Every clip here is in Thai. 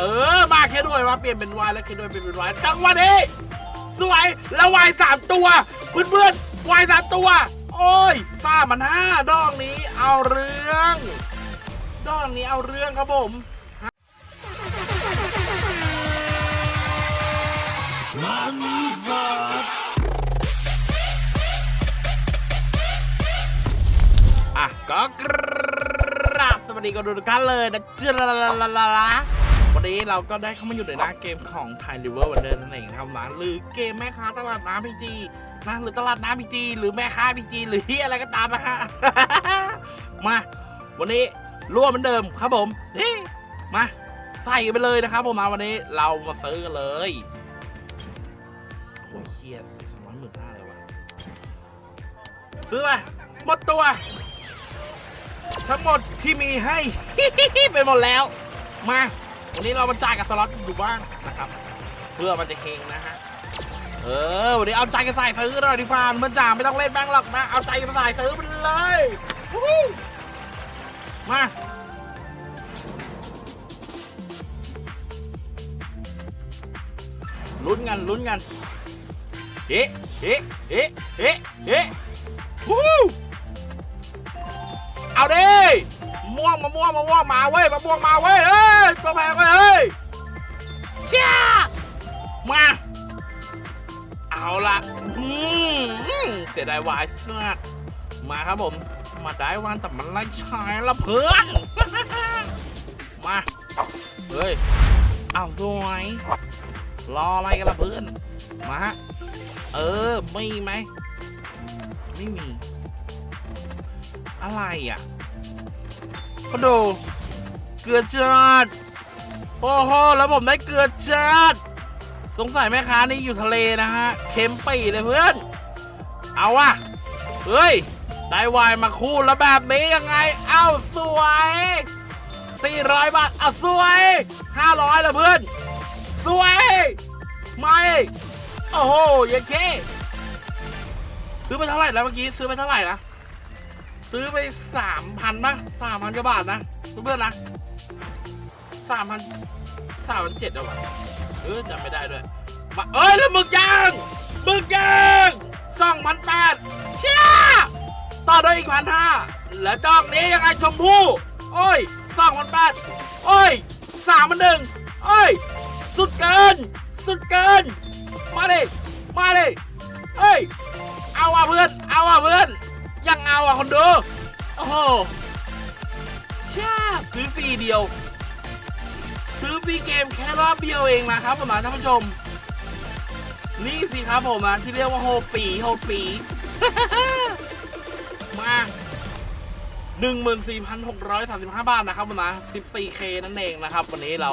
เออมาแค่ด้วยมาเปลี่ยนเป็นวายแล้วแค่ด้วยเป็นเป็นวายจังหวะนี้สวยแล้ววายสามตัวเพื่อนเพื่อนวายสามตัว โอ้ยซ่ามันห้าดอกนี้เอาเรื่องดอกนี้เอาเรื่องครับผมอะก็กราบสวัสดีกันทุกท่านเลยนะจ๊ะ วันนี้เราก็ได้เข้ามาอยู่ในหน้าเกมของไทยริเวอร์วันเดอร์นั่นเองครับนะหรือเกมแม่ค้าตลาดน้ำพีจีนะหรือตลาดน้ำพีจีหรือแม่ค้าพีจีหรืออะไรก็ตามนะฮะมาวันนี้ร่วมเหมือนเดิมครับผมเฮ้มาใส่กันไปเลยนะครับผมมาวันนี้เรามาซื้อกันเลยโอ้ยเครียดไปสองร้อยหมื่นห้าเลยวะซื้อไปหมดตัว ทั้งหมดที่มีให้ไปหมดแล้วมา วันนี้เรามาจ่ายกับสล็อตอยู่บ้างนะครับ เพื่อมันจะเฮงนะฮะเออวันนี้เอาใจกันใส่ซื้อหน่อยดีฟ้ามันจ่าไม่ต้องเล่นแบงค์หรอกนะ เอาใจกันใส่ซื้อไปเลยมาลุ้นกันลุ้นกันเฮ้เฮ้เฮ้เฮ้เฮ้วู้เอาเดิ ม่วงมะม่วงมะม่วงมาเว้ยมะม่วงมาเว้ยเฮ้ยตัวแพงเว้ยเฮ้ยเชี่ยมา เอาละอืมเสียดายวายเสื้อมาครับผม มาได้วันแต่มันไล่ชายละเพื่อนมาเฮ้ยเอาสวยรออะไรกันละเพื่อนมาเออไม่ไหมไม่มี อะไรอะ ก็ดู เกลือจัดโอ้โหแล้วผมได้เกลือจัดสงสัยแม่ค้านี่อยู่ทะเลนะฮะ เค็มปีเลยเพื่อน เอาว่ะเฮ้ย ได้วายมาคู่แล้วแบบนี้ยังไง เอ้าสวย 400 บาทอะสวย 500ละเพื่อน สวย ไม่ โอ้โหยังเคซื้อไปเท่าไหร่แล้วเมื่อกี้ ซื้อไปเท่าไหร่นะ ซื้อไปสามพันป่ะสามพันกว่าบาทนะเพื่อนๆนะสามพันสามพันเจ็ดเอาวะเออจำไม่ได้ด้วยมาเอ้ยแล้วหมึกย่างหมึกย่างสองพันแปดเชี่ยต่อด้วยอีกพันห้าแล้วดอกนี้ยังไงชมพู่โอ้ยสองพันแปดโอ้ยสามพันหนึ่งโอ้ยสุดเกิน สุดเกิน มาดิมาดิเอ้ย เอาอะเพื่อน เอาอะเพื่อน ยังเอาอะคนดูโอ้โหช่าซื้อฟรีเดียว ซื้อฟรีเกมแค่รอบเดียวเองนะครับผมนะท่านผู้ชม นี่สิครับผมนะที่เรียกว่าโฮปีโฮปีมา14,635 บาทนะครับผมนะ 14K นั่นเองนะครับ วันนี้เรา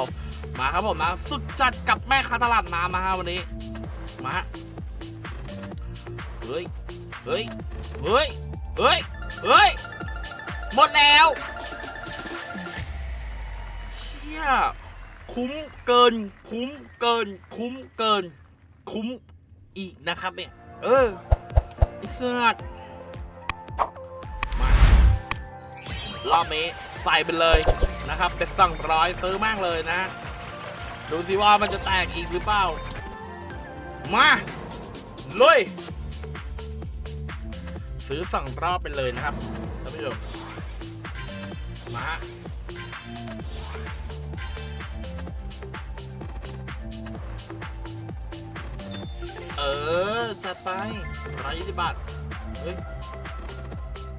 มาครับผมนะสุดจัดกับแม่ค้าตลาดน้ำนะฮะวันนี้ มา เฮ้ย เฮ้ย เฮ้ย เฮ้ย เฮ้ย หมดแล้ว เชี่ย คุ้มเกิน คุ้มเกิน คุ้มเกิน คุ้มอีกนะครับเนี่ย เออไอ้เสื้อมารอบนี้ใส่ไปเลยนะครับ เป็นสั่งร้อยซื้อมากเลยนะ ดูสิว่ามันจะแตกอีกหรือเปล่า มาเลย ซื้อสั่งรอบไปเลยนะครับท่านผู้ชมมาฮะเออ จัดไปร้อยยี่สิบบาท เฮ้ย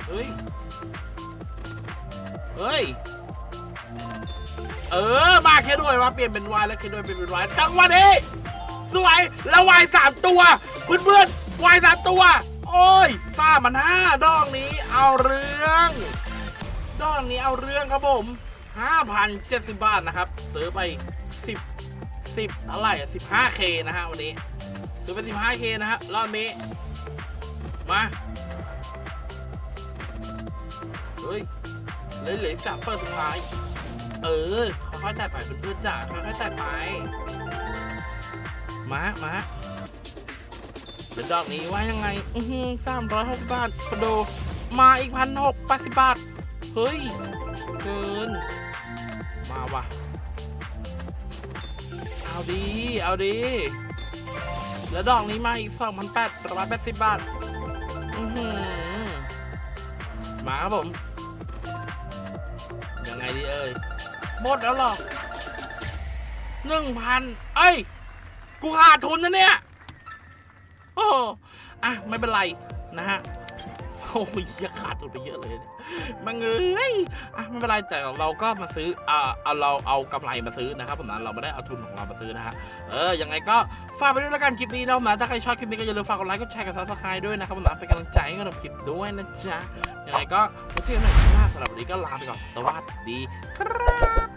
เฮ้ย เฮ้ย เออ มาแค่ด้วยมาเปลี่ยนเป็นวายแล้วแค่ด้วยเป็นเป็นวายจังวะนี้สวย แล้ววายสามตัว เพื่อนเพื่อนๆวายสามตัว โอ้ยซ่ามันห้าดอกนี้เอาเรื่อง ดอกนี้เอาเรื่องครับผม 5,070 บาทนะครับ ซื้อไป 10 10เท่าไหร่ 15K นะฮะวันนี้ ซื้อไป 15K นะฮะรอบนี้ มาเฮ้ยเหลือเหลือสามเปิดสุดท้าย เออค่อยๆจ่ายไปเพื่อนๆจ้าค่อยๆจ่ายไป มามา เดี๋ยวดอกนี้ว่ายังไง อือหือสามร้อยหกสิบบาทคอนโด มาอีกพันหกแปดสิบบาท เฮ้ย เกิน มาว่ะ เอาดี เอาดี แล้วดอกนี้มาอีก2,880บบาท อือหือ มาครับผม ยังไงดีเอ่ยหมดแล้วหรอหนึ่งพันเอ้ย กูขาดทุนนะเนี่ย อ้อะไม่เป็นไรนะฮะโอ้ยขาดทุนไปเยอะเลยเนี่ยมังเอ้ยอะไม่เป็นไรแต่เราก็มาซื้ออ่าเอาเราเอากำไรมาซื้อนะครับผมนะเราไม่ได้เอาทุนของเรามาซื้อนะฮะเออยังไงก็ฝากไปด้วยแล้วกันคลิปนี้นะครับนะถ้าใครชอบคลิปนี้ก็อย่าลืมฝากกดไลค์กดแชร์กดซับสไครต์ด้วยนะครับผมนะเป็นกำลังใจให้กับคลิปด้วยนะจ๊ะยังไงก็มาเจอกันใหม่คลิปหน้าสำหรับวันนี้ก็ลาไปก่อนสวัสดีครับ